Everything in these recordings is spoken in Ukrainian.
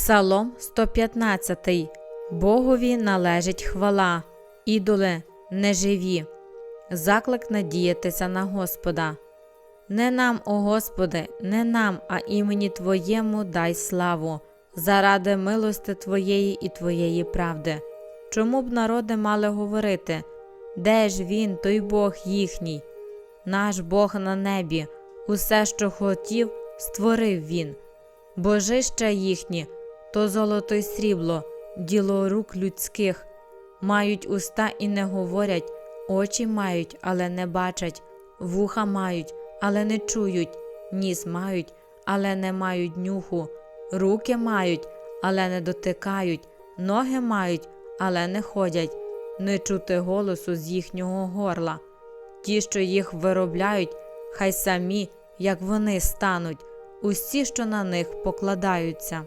Псалом 115. Богові належить хвала, ідоли неживі. Заклик надіятися на Господа. Не нам, о Господи, не нам, а імені Твоєму дай славу, заради милости Твоєї і Твоєї правди. Чому б народи мали говорити, де ж він, той Бог їхній? Наш Бог на небі, усе, що хотів, створив він. Божища їхні, то золото й срібло, діло рук людських, мають уста і не говорять, очі мають, але не бачать, вуха мають, але не чують, ніс мають, але не мають нюху, руки мають, але не дотикають, ноги мають, але не ходять, не чути голосу з їхнього горла. Ті, що їх виробляють, хай самі, як вони стануть, усі, що на них покладаються.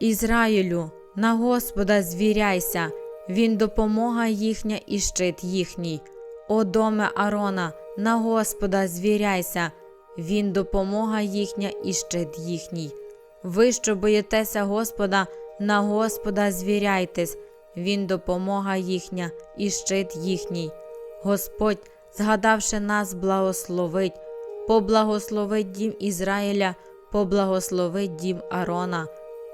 Ізраїлю, на Господа звіряйся, він допомога їхня і щит їхній. О доме Арона, на Господа звіряйся, він допомога їхня і щит їхній. Ви, що боїтеся Господа, на Господа звіряйтесь, він допомога їхня і щит їхній. Господь, згадавши нас, благословить, поблагословить дім Ізраїля, поблагословить дім Арона,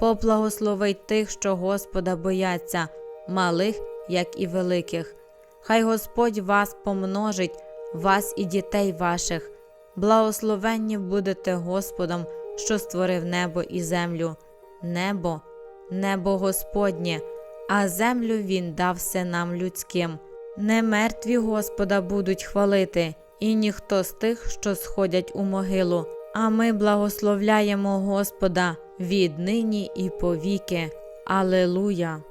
поблагословить тих, що Господа бояться, малих, як і великих. Хай Господь вас помножить, вас і дітей ваших. Благословенні будете Господом, що створив небо і землю. Небо, небо Господнє, а землю Він дав синам людським. Не мертві Господа будуть хвалити, і ніхто з тих, що сходять у могилу. А ми благословляємо Господа віднині і повіки. Алелуя!